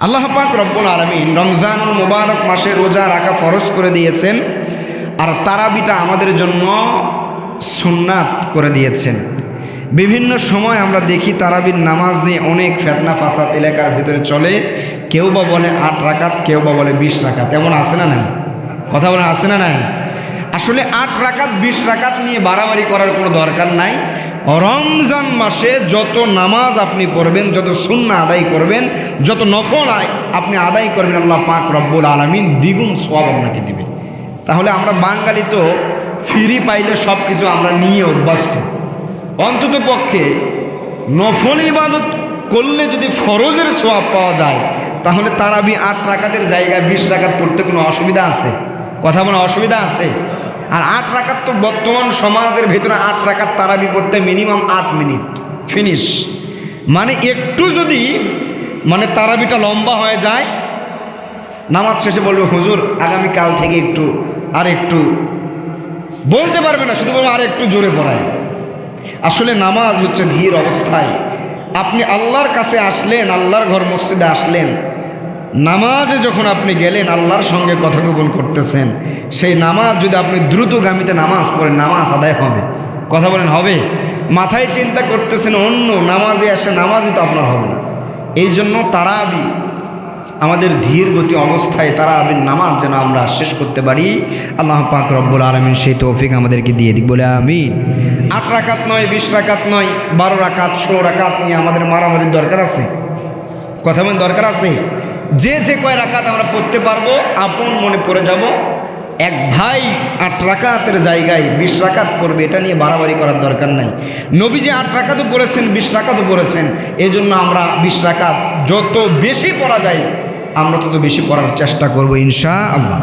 আল্লাহ পাক রব্বুল আলমিন রমজানুল মুবারক মাসে রোজা রাখা ফরজ করে দিয়েছেন আর তারাবিটা আমাদের জন্য সুন্নাত করে দিয়েছেন। বিভিন্ন সময় আমরা দেখি তারাবির নামাজ নিয়ে অনেক ফেতনা ফাসাদ এলাকার ভিতরে চলে। কেউ বা বলে আট রাকাত, কেউ বা বলে বিশ রাকাত। এমন আছে না নাই? কথা বলে আছে না নাই? আসলে আট রাকাত, বিশ রাকাত নিয়ে বাড়াবাড়ি করার কোনো দরকার নাই। রমজান মাসে যত নামাজ আপনি পড়বেন, যত সুন্না আদায় করবেন, যত নফল আয় আপনি আদায় করবেন, আল্লাহ পাক রব্বুল আলমিন দ্বিগুণ সব আপনাকে দিবে। তাহলে আমরা বাঙালি তো ফিরি পাইলে সব কিছু আমরা নিয়ে অভ্যস্ত। অন্তত পক্ষে নফল ইবাদত করলে যদি ফরজের সোয়াব পাওয়া যায়, তাহলে তারাবি আট রাকাতের জায়গায় বিশ রাকাত পড়তে কোনো অসুবিধা আছে? কথা বলে অসুবিধা আছে। আর আট রাকাত তো বর্তমান সমাজের ভেতরে আট রাকাত তারাবি পড়তে মিনিমাম আট মিনিট। ফিনিশ মানে একটু যদি মানে তারাবিটা লম্বা হয়ে যায়, নামাজ শেষে বলবে, হুজুর আগামী কাল থেকে একটু, আর একটু বলতে পারবে না, শুধু বলব, আর একটু জোরে পড়ায়। আসলে নামাজ হচ্ছে ধীর অবস্থায়। আপনি আল্লাহর কাছে আসলেন, আল্লাহর ঘর মসজিদে আসলেন নামাজে যখন আপনি গেলেন, আল্লাহর সঙ্গে কথোপকথন করতেছেন, সেই নামাজ যদি আপনি দ্রুতগামীতে নামাজ পড়েন, নামাজ আদায় হবে। কথা বলেন, হবে? মাথায় চিন্তা করতেছেন, অন্য নামাজে আসে, নামাজই তো আপনার হবে না। এই জন্য তারাবি, আমাদের ধীর গতি অবস্থায় তারা আবির নামাজ যেন আমরা শেষ করতে পারি। আল্লাহ পাক রব্বুল আলমিন সেই তৌফিক আমাদেরকে দিয়ে দিক, বলে আমি আট রাকাত নয়, বিশ রাকাত নয়, বারো রাকাত, ষোলো রাকাত নিয়ে আমাদের মারামারির দরকার আছে? কথা বলেন, দরকার আছে? যে যে কয় রাখাত আমরা পড়তে পারব, আপন মনে পড়ে যাব। এক ভাই আট রাকাতের জায়গায় বিশ রাকাত পড়বে, এটা নিয়ে বাড়াবাড়ি করার দরকার নাই। নবী যে আট রাকাতও পড়েছেন, বিশ রাকাতও পড়েছেন। এই জন্য আমরা বিশ রাকাত যত বেশি পড়া যায়, আমরা তত বেশি পড়ার চেষ্টা করব ইনশা আল্লাহ